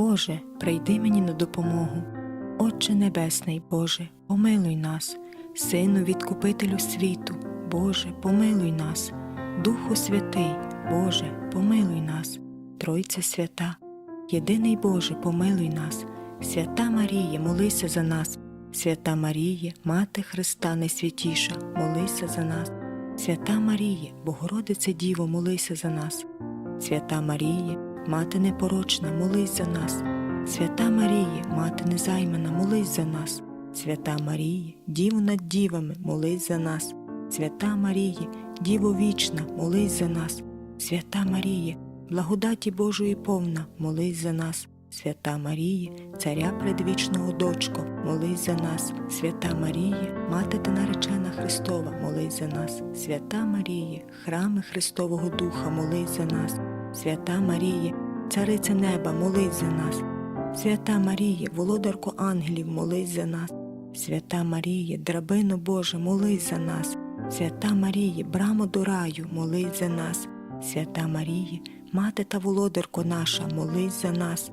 Боже, прийди мені на допомогу. Отче Небесний, Боже, помилуй нас, Сину Відкупителю світу, Боже, помилуй нас, Духу Святий, Боже, помилуй нас, Тройце свята, єдиний Боже, помилуй нас, свята Марія, молися за нас, свята Марія, Мати Христа найсвятіша, молися за нас, свята Марія, Богородице Діво, молися за нас, свята Марія, Мати непорочна, молись за нас. Свята Марія, мати незаймана, молись за нас. Свята Марія, Діво над дівами, молись за нас. Свята Марія, Діво вічна, молись за нас. Свята Марія, благодаті Божої повна, молись за нас. Свята Марія, Царя предвічного дочко, молись за нас. Свята Марія, Мати та наречена Христова, молись за нас. Свята Марія, храми Христового Духа, молись за нас. Свята Марія, Цариця неба, молись за нас. Свята Марія, володарко ангелів, молись за нас. Свята Марія, драбино Боже, молись за нас. Свята Марія, брамо до раю, молись за нас. Свята Марія, мати та володарко наша, молись за нас.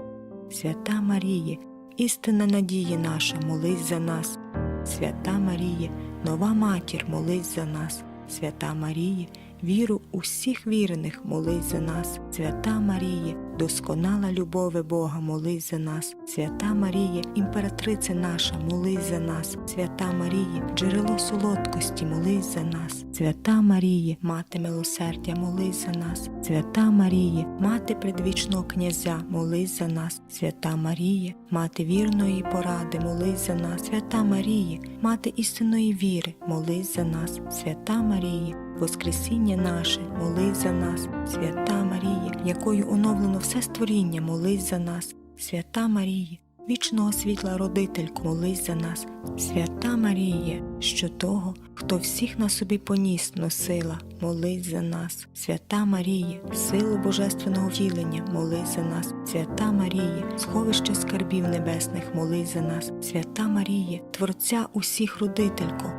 Свята Марія, істинна надія наша, молись за нас. Свята Марія, нова матір, молись за нас. Свята Марія, віру усіх вірених, молись за нас. Свята Марія, досконала любові Бога, молись за нас. Свята Марія, імператриця наша, молись за нас. Свята Марія, джерело солодкості, молись за нас. Свята Марія, мати милосердя, молись за нас. Свята Марія, мати предвічного князя, молись за нас. Свята Марія, мати вірної поради, молись за нас. Свята Марія, мати істинної віри, молись за нас. Свята Марія, Воскресіння наше, молись за нас, свята Марія, якою оновлено все створіння, молись за нас, свята Марія, вічного світла родительку, молись за нас, свята Марія, що того, хто всіх на собі поніс, носила, молись за нас, свята Марія, силу божественного втілення, молись за нас, свята Марія, сховище скарбів небесних, молись за нас, свята Марія, Творця усіх родителько,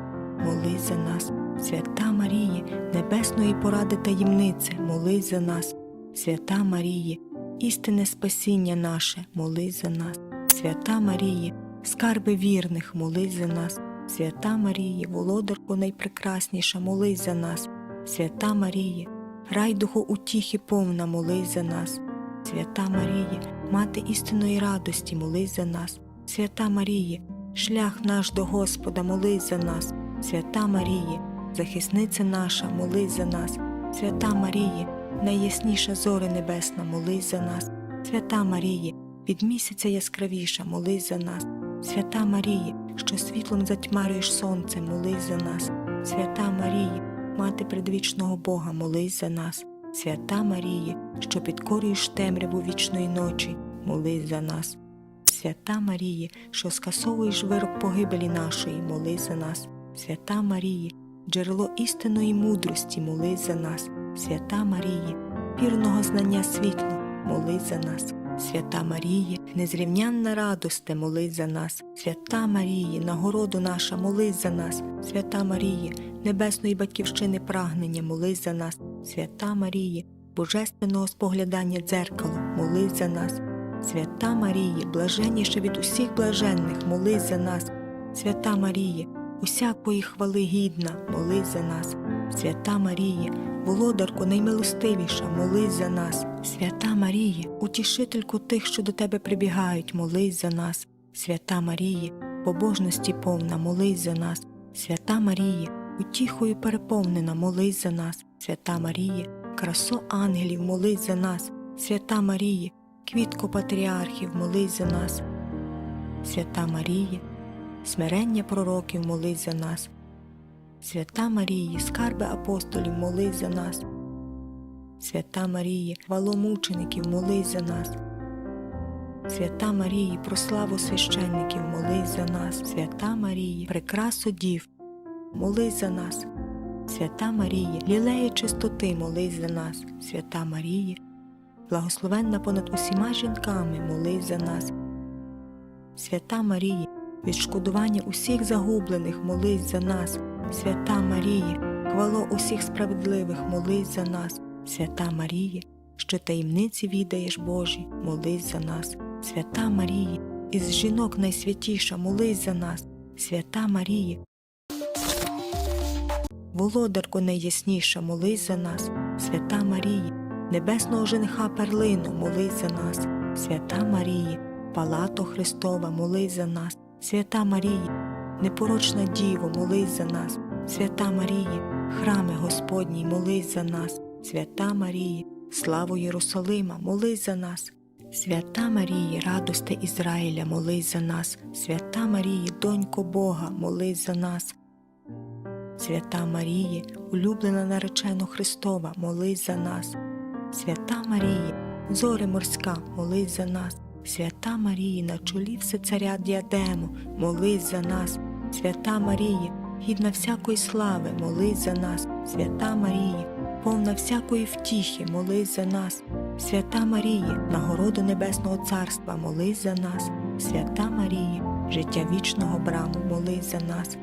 молись за нас. Свята Марія, небесної поради таємнице, молись за нас. Свята Марія, істинне спасіння наше, молись за нас. Свята Марія, скарби вірних, молись за нас. Свята Марія, володарко найпрекрасніша, молись за нас. Свята Марія, райдуху утіхи повна, молись за нас. Свята Марія, мати істинної радості, молись за нас. Свята Марія, шлях наш до Господа, молись за нас. Свята Марія, захисниця наша, молись за нас, свята Марія, найясніша зоря небесна, молись за нас, свята Марія, від місяця яскравіша, молись за нас, свята Марія, що світлом затьмарюєш сонце, молись за нас, свята Марія, мати предвічного Бога, молись за нас, свята Марія, що підкорюєш темряву вічної ночі, молись за нас. Свята Марія, що скасовуєш вирок погибелі нашої, молись за нас, свята Марія, джерело істинної мудрості, молись за нас, свята Марія, вірного знання світло, молись за нас, свята Марія, незрівнянна радосте, молись за нас, свята Марія, нагороду наша, молись за нас, свята Марія, небесної батьківщини прагнення, молись за нас, свята Марія, божественного споглядання дзеркало, молись за нас, свята Марія, блаженніша від усіх блаженних, молись за нас, свята Марія, усякої хвали гідна, молись за нас, свята Марія, володарко наймилостивіша, молись за нас, свята Марія, утішительку тих, що до тебе прибігають, молись за нас, свята Марія, побожності повна, молись за нас, свята Марія, утіхою переповнена, молись за нас, свята Марія, красо ангелів, молись за нас, свята Марія, квітко патріархів, молись за нас, свята Марія, смирення пророків, молись за нас. Свята Марії, скарби апостолів, молись за нас. Свята Марії, хваломучеників, молись за нас. Свята Марії, про славу священників, молись за нас. Свята Марії, прикрасу дів, молись за нас. Свята Марія, лілеї чистоти, молись за нас. Свята Марія, благословенна понад усіма жінками, молись за нас. Свята Марія, відшкодування усіх загублених, молись за нас, свята Марія, хвало усіх справедливих, молись за нас, свята Марія, що таємниці відаєш Божі, молись за нас, свята Марії, із жінок найсвятіша, молись за нас, свята Марії. Володарко найясніша, молись за нас, свята Марії, небесного жениха перлину, молись за нас, свята Марії, палато Христова, молись за нас, свята Марії, непорочна Діво, молись за нас, свята Марії, храме Господній, молись за нас, свята Марії, славу Єрусалима, молись за нас. Свята Марії, радости Ізраїля, молись за нас, свята Марії, донько Бога, молись за нас. Свята Марії, улюблена наречено Христова, молись за нас. Свята Марії, зоре морська, молись за нас. Марії, на чолі все царя діадему, молись за нас. Свята Марії, гідна всякої слави, молись за нас. Свята Марії, повна всякої втіхи, молись за нас. Свята Марії, нагороду Небесного Царства, молись за нас. Свята Марії, життя вічного браму, молись за нас.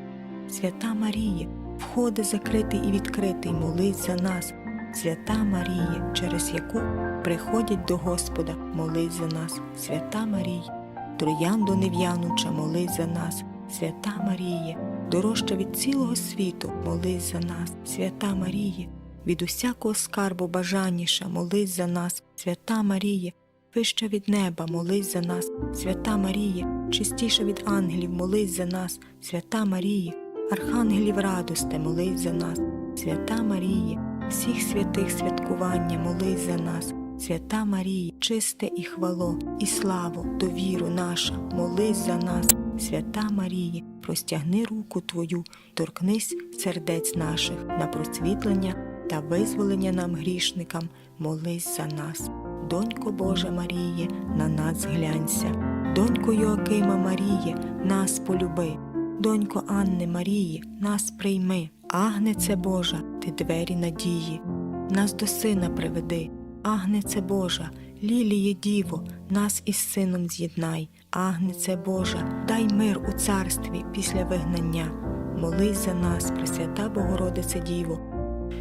Свята Марії, входи закритий і відкритий, молись за нас. Свята Марія, через яку приходять до Господа, молись за нас. Свята Марія, троянду нев'януча, молись за нас. Свята Марія, дорожча від цілого світу, молись за нас. Свята Марія, від усякого скарбу бажанніша, молись за нас. Свята Марія, вища від неба, молись за нас. Свята Марія, чистіша від ангелів, молись за нас. Свята Марія, архангелів радосте, молись за нас. Свята Марія, всіх святих святкування, молись за нас. Свята Марія, чисте і хвало, і славу, довіру наша, молись за нас. Свята Марія, простягни руку Твою, торкнись сердець наших на просвітлення та визволення нам грішникам, молись за нас. Донько Божа Маріє, на нас глянься, донько Йоакима Маріє, нас полюби, донько Анни Марії, нас прийми, Агнеце Божа, ти двері надії, нас до сина приведи, Агнеце Божа, ліліє Діво, нас із сином з'єднай, Агнеце Божа, дай мир у царстві після вигнання, молись за нас, Пресвята Богородице Діво,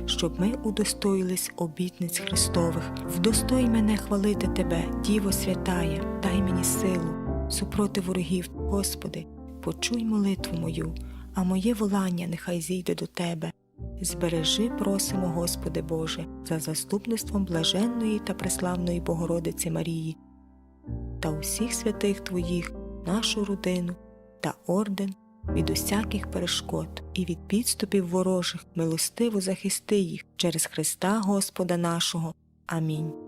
щоб ми удостоїлись обітниць Христових. Вдостой мене хвалити Тебе, Діво святая, дай мені силу, супроти ворогів, Господи, почуй молитву мою, а моє волання нехай зійде до Тебе. Збережи, просимо, Господи Боже, за заступництвом блаженної та преславної Богородиці Марії та усіх святих Твоїх, нашу родину та орден від усяких перешкод і від підступів ворожих, милостиво захисти їх через Христа Господа нашого. Амінь.